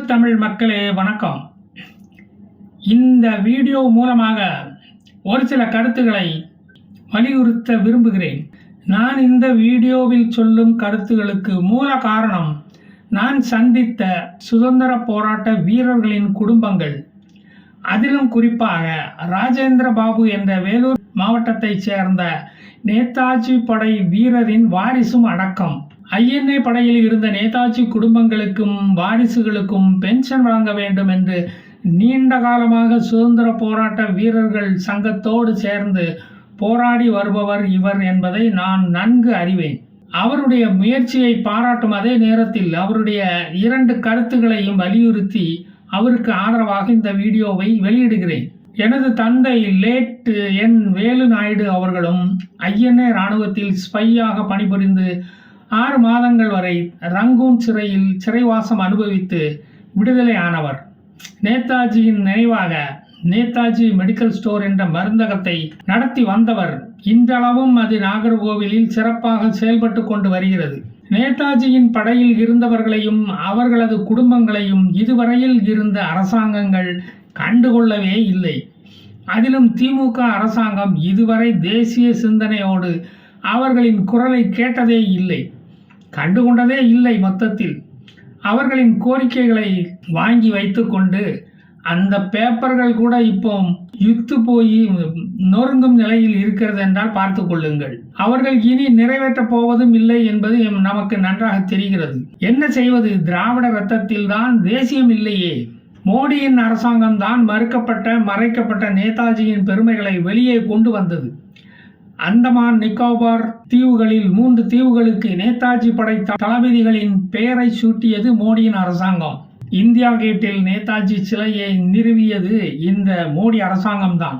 தமிழ் மக்களே வணக்கம். இந்த வீடியோ மூலமாக ஒரு சில கருத்துக்களை வலியுறுத்த விரும்புகிறேன். நான் இந்த வீடியோவில் சொல்லும் கருத்துகளுக்கு மூல காரணம் நான் சந்தித்த சுதந்திர போராட்ட வீரர்களின் குடும்பங்கள். அதிலும் குறிப்பாக ராஜேந்திர பாபு என்ற வேலூர் மாவட்டத்தைச் சேர்ந்த நேதாஜி படை வீரரின் வாரிசும் அடக்கம். ஐஎன்ஏ படையில் இருந்த நேதாஜி குடும்பங்களுக்கும் வாரிசுகளுக்கும் பென்ஷன் வழங்க வேண்டும் என்று நீண்ட காலமாக சுதந்திர போராட்ட வீரர்கள் சங்கத்தோடு சேர்ந்து போராடி வருபவர் இவர் என்பதை நான் நன்கு அறிவேன். அவருடைய முயற்சியை பாராட்டும் அதே நேரத்தில் அவருடைய இரண்டு கருத்துக்களையும் வலியுறுத்தி அவருக்கு ஆதரவாக இந்த வீடியோவை வெளியிடுகிறேன். எனது தந்தை லேட் என் வேலு நாயுடு அவர்களும் ஐஎன்ஏ இராணுவத்தில் ஸ்பையாக பணிபுரிந்து ஆறு மாதங்கள் வரை ரங்கூன் சிறையில் சிறைவாசம் அனுபவித்து விடுதலை ஆனவர். நேதாஜியின் நினைவாக நேதாஜி மெடிக்கல் ஸ்டோர் என்ற மருந்தகத்தை நடத்தி வந்தவர். இன்றளவும் அது நாகர்கோவிலில் சிறப்பாக செயல்பட்டு கொண்டு வருகிறது. நேதாஜியின் படையில் இருந்தவர்களையும் அவர்களது குடும்பங்களையும் இதுவரையில் இருந்த அரசாங்கங்கள் கண்டுகொள்ளவே இல்லை. அதிலும் திமுக அரசாங்கம் இதுவரை தேசிய சிந்தனையோடு அவர்களின் குரலை கேட்டதே இல்லை. கண்டுகொண்டதே இல்லை மொத்தத்தில். அவர்களின் கோரிக்கைகளை வாங்கி வைத்துக்கொண்டு அந்த பேப்பர்கள் கூட இப்போ யுத்து போய் நொறுங்கும் நிலையில் இருக்கிறது என்றால் பார்த்து கொள்ளுங்கள். அவர்கள் இனி நிறைவேற்றப் போவதும் இல்லை என்பது எம் நமக்கு நன்றாக தெரிகிறது. என்ன செய்வது? திராவிட ரத்தத்தில் தான் தேசியம் இல்லையே. மோடியின் அரசாங்கம் தான் மறுக்கப்பட்ட மறைக்கப்பட்ட நேதாஜியின் பெருமைகளை வெளியே கொண்டு வந்தது. அந்தமான் நிக்கோபார் தீவுகளில் மூன்று தீவுகளுக்கு நேதாஜி படை தளபதிகளின் பெயரை சூட்டியது மோடியின் அரசாங்கம். இந்தியா கேட்டில் நேதாஜி சிலையை நிறுவியது இந்த மோடி அரசாங்கம்தான்.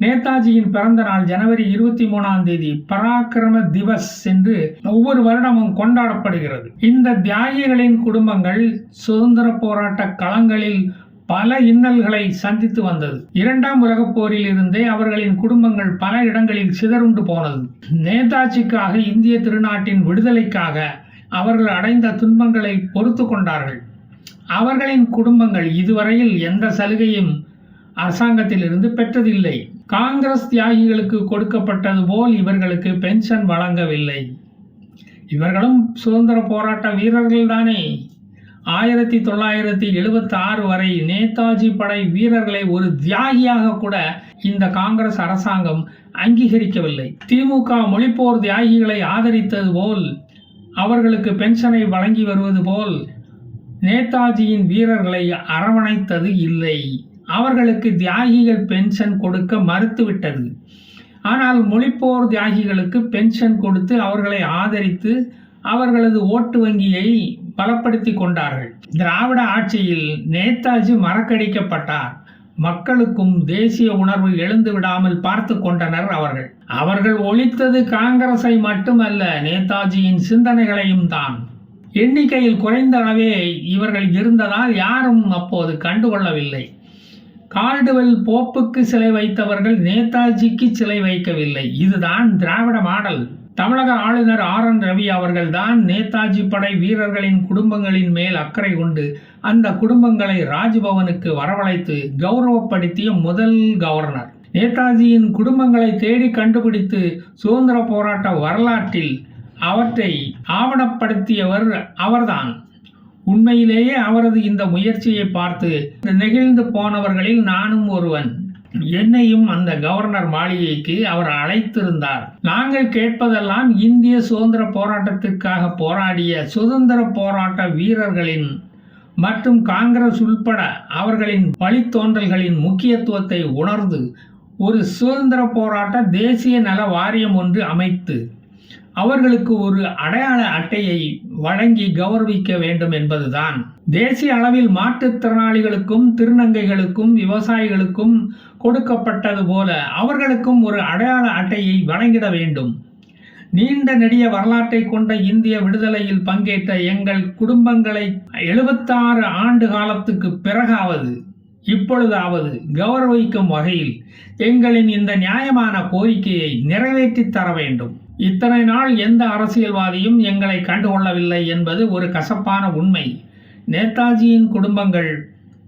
நேதாஜியின் பிறந்த நாள் ஜனவரி இருபத்தி மூணாம் தேதி பராக்கிரம திவஸ் என்று ஒவ்வொரு வருடமும் கொண்டாடப்படுகிறது. இந்த தியாகிகளின் குடும்பங்கள் சுதந்திர போராட்ட களங்களில் பல இன்னல்களை சந்தித்து வந்தது. இரண்டாம் உலகப் போரில் இருந்தே அவர்களின் குடும்பங்கள் பல இடங்களில் சிதறுண்டு போனது. நேதாஜிக்காக இந்திய திருநாட்டின் விடுதலைக்காக அவர்கள் அடைந்த துன்பங்களை பொறுத்து கொண்டார்கள். அவர்களின் குடும்பங்கள் இதுவரையில் எந்த சலுகையும் அரசாங்கத்திலிருந்து பெற்றதில்லை. காங்கிரஸ் தியாகிகளுக்கு கொடுக்கப்பட்டது போல் இவர்களுக்கு பென்ஷன் வழங்கவில்லை. இவர்களும் சுதந்திர போராட்ட வீரர்கள்தானே. ஆயிரத்தி தொள்ளாயிரத்தி எழுபத்தி ஆறு வரை நேதாஜி படை வீரர்களை ஒரு தியாகியாக கூட இந்த காங்கிரஸ் அரசாங்கம் அங்கீகரிக்கவில்லை. திமுக மொழிப்போர் தியாகிகளை ஆதரித்தது போல் அவர்களுக்கு பென்ஷனை வழங்கி வருவது போல் நேதாஜியின் வீரர்களை அரவணைத்தது இல்லை. அவர்களுக்கு தியாகிகள் பென்ஷன் கொடுக்க மறுத்துவிட்டது. ஆனால் மொழிப்போர் தியாகிகளுக்கு பென்ஷன் கொடுத்து அவர்களை ஆதரித்து அவர்களது ஓட்டு வங்கியை பலப்படுத்தி கொண்டார்கள். திராவிட ஆட்சியில் நேதாஜி மறக்கடிக்கப்பட்டார். மக்களுக்கும் தேசிய உணர்வு எழுந்து விடாமல் பார்த்து கொண்டனர் அவர்கள். அவர்கள் ஒழித்தது காங்கிரஸை மட்டுமல்ல நேதாஜியின் சிந்தனைகளையும் தான். எண்ணிக்கையில் குறைந்த அளவே இவர்கள் இருந்ததால் யாரும் அப்போது கண்டுகொள்ளவில்லை. கால்டுவெல் போப்புக்கு சிலை வைத்தவர்கள் நேதாஜிக்கு சிலை வைக்கவில்லை. இதுதான் திராவிட மாடல். தமிழக ஆளுநர் ஆர் என் ரவி அவர்கள்தான் நேதாஜி படை வீரர்களின் குடும்பங்களின் மேல் அக்கறை கொண்டு அந்த குடும்பங்களை ராஜ்பவனுக்கு வரவழைத்து கௌரவப்படுத்திய முதல் கவர்னர். நேதாஜியின் குடும்பங்களை தேடி கண்டுபிடித்து சுதந்திர போராட்ட வரலாற்றில் அவற்றை ஆவணப்படுத்தியவர் அவர்தான். உண்மையிலேயே அவரது இந்த முயற்சியை பார்த்து நெகிழ்ந்து போனவர்களில் நானும் ஒருவன். என்னையும் அந்த கவர்னர் மாளிகைக்கு அவர் அழைத்திருந்தார். நாங்கள் கேட்பதெல்லாம் இந்திய சுதந்திர போராட்டத்திற்காக போராடிய சுதந்திர போராட்ட வீரர்களின் மற்றும் காங்கிரஸ் உள்பட அவர்களின் வழித்தோன்றல்களின் முக்கியத்துவத்தை உணர்ந்து ஒரு சுதந்திர போராட்ட தேசிய நல வாரியம் ஒன்று அமைத்து அவர்களுக்கு ஒரு அடையாள அட்டையை வழங்கி கௌரவிக்க வேண்டும் என்பதுதான். தேசிய அளவில் மாற்றுத்திறனாளிகளுக்கும் திருநங்கைகளுக்கும் விவசாயிகளுக்கும் கொடுக்கப்பட்டது போல அவர்களுக்கும் ஒரு அடையாள அட்டையை வழங்கிட வேண்டும். நீண்ட நெடிய வரலாற்றை கொண்ட இந்திய விடுதலையில் பங்கேற்ற எங்கள் குடும்பங்களை எழுபத்தாறு ஆண்டு காலத்துக்கு பிறகாவது இப்பொழுதாவது கௌரவிக்கும் வகையில் எங்களின் இந்த நியாயமான கோரிக்கையை நிறைவேற்றி தர வேண்டும். இத்தனை நாள் எந்த அரசியல்வாதியும் எங்களை கண்டுகொள்ளவில்லை என்பது ஒரு கசப்பான உண்மை. நேதாஜியின் குடும்பங்கள்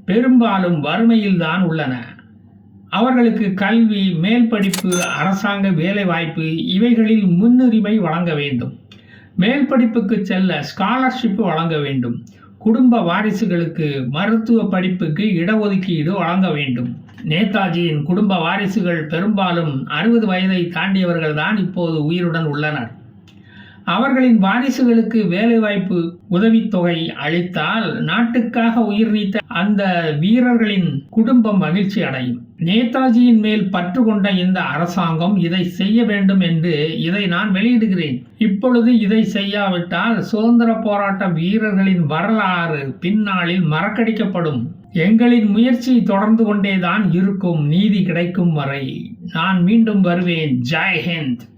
பெரும்பாலும் வறுமையில்தான் உள்ளன. அவர்களுக்கு கல்வி மேல் படிப்பு அரசாங்க வேலைவாய்ப்பு இவைகளில் முன்னுரிமை வழங்க வேண்டும். மேல் படிப்புக்கு செல்ல ஸ்காலர்ஷிப் வழங்க வேண்டும். குடும்ப வாரிசுகளுக்கு மருத்துவ படிப்புக்கு இடஒதுக்கீடு வழங்க வேண்டும். நேதாஜியின் குடும்ப வாரிசுகள் பெரும்பாலும் அறுபது வயதை தாண்டியவர்கள்தான் இப்போது உயிருடன் உள்ளனர். அவர்களின் வாரிசுகளுக்கு வேலைவாய்ப்பு உதவித்தொகை அளித்தால் நாட்டுக்காக உயிர் நீத்த அந்த வீரர்களின் குடும்பம் மகிழ்ச்சி அடையும். நேதாஜியின் மேல் பற்று கொண்ட இந்த அரசாங்கம் இதை செய்ய வேண்டும் என்று இதை நான் வெளியிடுகிறேன். இப்பொழுது இதை செய்யாவிட்டால் சுதந்திர போராட்ட வீரர்களின் வரலாறு பின்னாளில் மறக்கடிக்கப்படும். எங்களின் முயற்சி தொடர்ந்து கொண்டேதான் இருக்கும் நீதி கிடைக்கும் வரை. நான் மீண்டும் வருவேன். ஜெய்ஹிந்த்